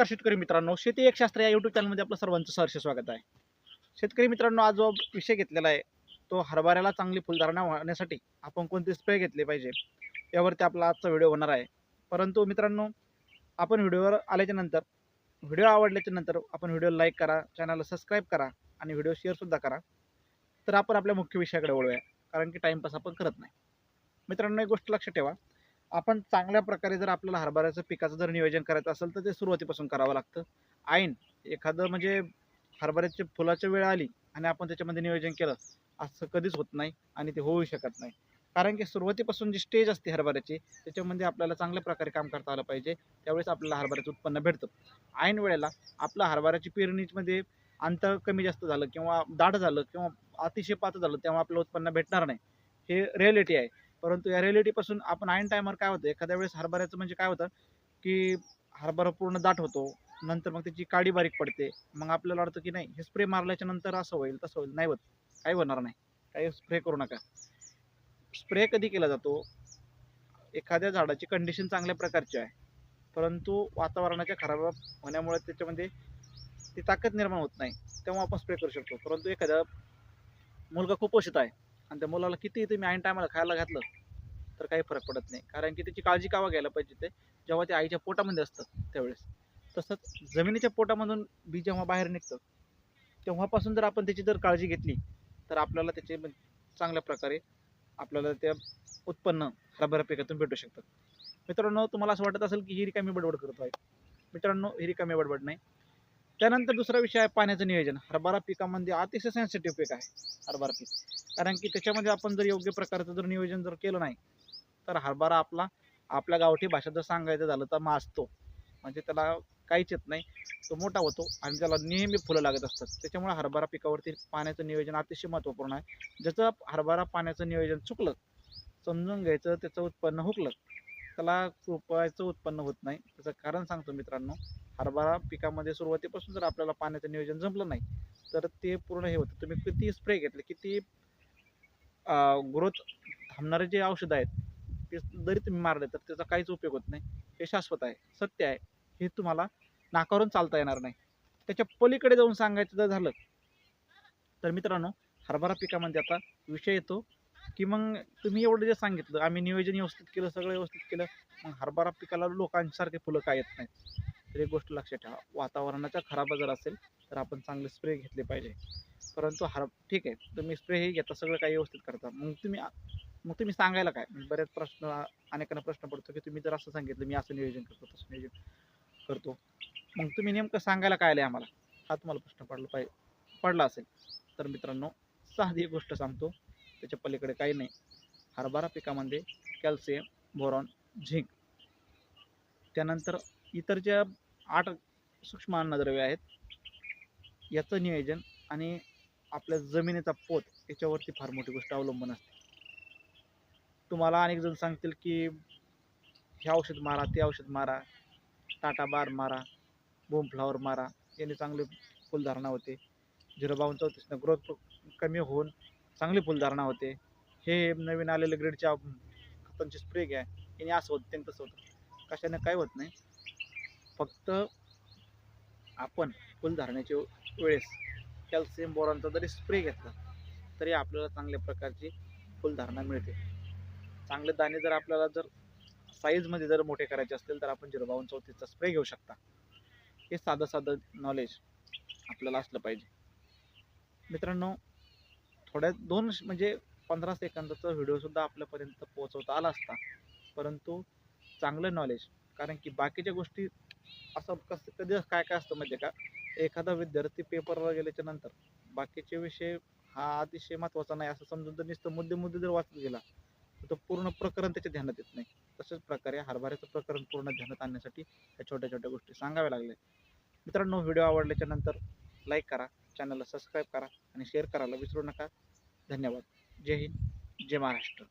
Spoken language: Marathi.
नमस्कार शेतकरी मित्रांनो शेती एक शास्त्र या युट्यूब चॅनलमध्ये आपलं सर्वांचं सहर्ष स्वागत आहे. शेतकरी मित्रांनो आज जो विषय घेतलेला आहे तो हरभऱ्याला चांगली फुलधारणा होण्यासाठी आपण कोणते स्प्रे घेतले पाहिजे यावरती आपला आजचा व्हिडिओ होणार आहे. परंतु मित्रांनो आपण व्हिडिओवर आल्याच्यानंतर व्हिडिओ आवडल्याच्या नंतर आपण व्हिडिओ लाईक करा चॅनलला सबस्क्राईब करा आणि व्हिडिओ शेअरसुद्धा करा. तर आपण आपल्या मुख्य विषयाकडे वळूया कारण की टाईमपास आपण करत नाही. मित्रांनो एक गोष्ट लक्षात ठेवा आपण चांगल्या प्रकारे जर आपल्याला हरभऱ्याचं पिकाचं जर नियोजन करायचं असेल तर ते सुरुवातीपासून करावं लागतं. ऐन एखादं म्हणजे हरभऱ्याची फुलाची वेळ आली आणि आपण त्याच्यामध्ये नियोजन केलं असं कधीच होत नाही आणि ते होऊ शकत नाही. कारण की सुरुवातीपासून जी स्टेज असते हरभऱ्याची त्याच्यामध्ये आपल्याला चांगल्या प्रकारे काम करता आलं पाहिजे. त्यावेळेस आपल्याला हरभऱ्याचं उत्पन्न भेटतं. ऐन वेळेला आपलं हरभऱ्याची पेरणीमध्ये अंतर कमी जास्त झालं किंवा दाट झालं किंवा अतिशय पातळ झालं तेव्हा आपलं उत्पन्न भेटणार नाही. हे रिॲलिटी आहे. परंतु या रिॲलिटीपासून आपण आईन टायमर काय होतं? एखाद्या वेळेस हरभऱ्याचं म्हणजे काय होतं? की हरभरा पूर्ण दाट होतो नंतर मग त्याची काडी बारीक पडते मग आपल्याला वाटतं की नाही हे स्प्रे मारल्याच्या नंतर असं होईल तसं होईल. नाही होत. काही होणार नाही. काही स्प्रे करू नका. स्प्रे कधी केला जातो? एखाद्या झाडाची कंडिशन चांगल्या प्रकारची आहे. परंतु वातावरणाच्या खराब होण्यामुळे त्याच्यामध्ये ती ताकद निर्माण होत नाही. तेव्हा आपण स्प्रे करू शकतो. परंतु एखादा मुलगा कुपोषित आहे. आणि त्या मुलाला किती तुम्ही ऐन टायमाला खायला घातलं तर काही फरक पडत नाही. कारण की त्याची काळजी कावा घ्यायला पाहिजे ते जेव्हा ते आईच्या पोटामध्ये असतं त्यावेळेस. तसंच जमिनीच्या पोटामधून बी जेव्हा बाहेर निघतं तेव्हापासून जर आपण त्याची जर काळजी घेतली तर आपल्याला त्याचे चांगल्या प्रकारे आपल्याला त्या उत्पन्न हरभरा पिकातून भेटू शकतं. मित्रांनो तुम्हाला असं वाटत असेल की ही रिकामी बडबड करतो आहे मित्रांनो ही रिकामी बडबड नाही. त्यानंतर दुसरा विषय आहे पाण्याचं नियोजन. हरभरा पिकामध्ये अतिशय सेन्सिटिव्ह पीक आहे हरभरा पीक. कारण की त्याच्यामध्ये आपण जर योग्य प्रकारचं जर नियोजन जर केलं नाही तर हरभरा आपला आपल्या गावठी भाषेत जर सांगायचं झालं तर माजतो म्हणजे त्याला काहीच येत नाही. तो मोठा होतो आणि त्याला नेहमी फुलं लागत असतात. त्याच्यामुळे हरभरा पिकावरती पाण्याचं नियोजन अतिशय महत्त्वपूर्ण आहे. ज्याचं हरभरा पाण्याचं नियोजन चुकलं समजून घ्यायचं त्याचं उत्पन्न हुकलं त्याला कृपयाचं उत्पन्न होत नाही. त्याचं कारण सांगतो मित्रांनो हरभरा पिकामध्ये सुरुवातीपासून जर आपल्याला पाण्याचं नियोजन जमलं नाही तर ते पूर्ण हे होतं. तुम्ही किती स्प्रे घेतले किती ग्रोथ थांबणारे जे औषधं आहेत ते जरी तुम्ही मारले तर त्याचा काहीच उपयोग होत नाही. हे शाश्वत आहे सत्य आहे. हे तुम्हाला नाकारून चालता येणार नाही. त्याच्या पलीकडे जाऊन सांगायचं जर झालं तर मित्रांनो हरभरा पिकामध्ये आता विषय येतो की मग तुम्ही एवढं जे सांगितलं आम्ही नियोजन व्यवस्थित केलं सगळं व्यवस्थित केलं मग हरभरा पिकाला लोकांसारखे फुलं काय येत नाहीत? तर एक गोष्ट लक्षात ठेवा. वातावरणाचा खराब जर असेल तर आपण चांगले स्प्रे घेतले पाहिजे. परंतु हर ठीक आहे तुम्ही स्प्रे हे घेता सगळं काही व्यवस्थित करता. मग तुम्ही मग तुम्ही सांगायला काय? म्हणजे बऱ्याच प्रश्न अनेकांना प्रश्न पडतो की तुम्ही जर असं सांगितलं मी असं नियोजन करतो तसं नियोजन करतो. मग तुम्ही नेमकं सांगायला काय आलं आम्हाला? हा तुम्हाला प्रश्न पडला पाहिजे पडला असेल. तर मित्रांनो साधी एक गोष्ट सांगतो त्याच्या पलीकडे काही नाही. हरभरा पिकामध्ये कॅल्शियम बोरॉन झिंक त्यानंतर इतर ज्या आठ सूक्ष्म अन्नद्रव्ये आहेत. याचं नियोजन आणि आपल्या जमिनीचा पोत याच्यावरती फार मोठी गोष्ट अवलंबून असते. तुम्हाला अनेक जण सांगतील की हे औषध मारा ते औषध मारा टाटा बार मारा बोम फ्लावर मारा याने चांगली फुलधारणा होते. झिरो बावन्न चौतीसनं ग्रोथ कमी होऊन चांगली फुलधारणा होते. हे नवीन आलेले ग्रेडच्या खतांचे स्प्रे घ्या. याने असं होतं त्यांनी तसं होतं. कशाने काय होत नाही. फक्त आपण फुलधारण्याच्या वेळेस कॅल्शियम बोरॉनचा जरी स्प्रे घेतला तरी आपल्याला चांगल्या प्रकारची फुलधारणा मिळते. चांगले दाणे जर आपल्याला जर साईजमध्ये जर मोठे करायचे असतील तर आपण झिरो बावन्न चौतीसचा स्प्रे घेऊ शकता. हे साधं साधं नॉलेज आपल्याला असलं पाहिजे. मित्रांनो थोड्या दोन श- म्हणजे पंधरा सेकंदाचा व्हिडिओसुद्धा आपल्यापर्यंत पोहोचवता आला असता परंतु चांगलं नॉलेज कारण की बाकीच्या गोष्टी असं कसं कधी काय काय असतं म्हणजे का? एखादा विद्यार्थी पेपरला गेल्याच्यानंतर बाकीचे विषय हा अतिशय महत्त्वाचा नाही. असं समजून जर नुसतं मुद्दे मुद्दे जर वाचत गेला तर तो पूर्ण प्रकरण त्याच्या ध्यानात येत नाही. तशाच प्रकारे हरभऱ्याचं प्रकरण पूर्ण ध्यानात आणण्यासाठी ह्या छोट्या छोट्या गोष्टी सांगाव्या लागल्या. मित्रांनो व्हिडिओ आवडल्याच्या नंतर लाईक करा चॅनलला सबस्क्राईब करा आणि शेअर करायला विसरू नका. धन्यवाद. जय हिंद जय महाराष्ट्र.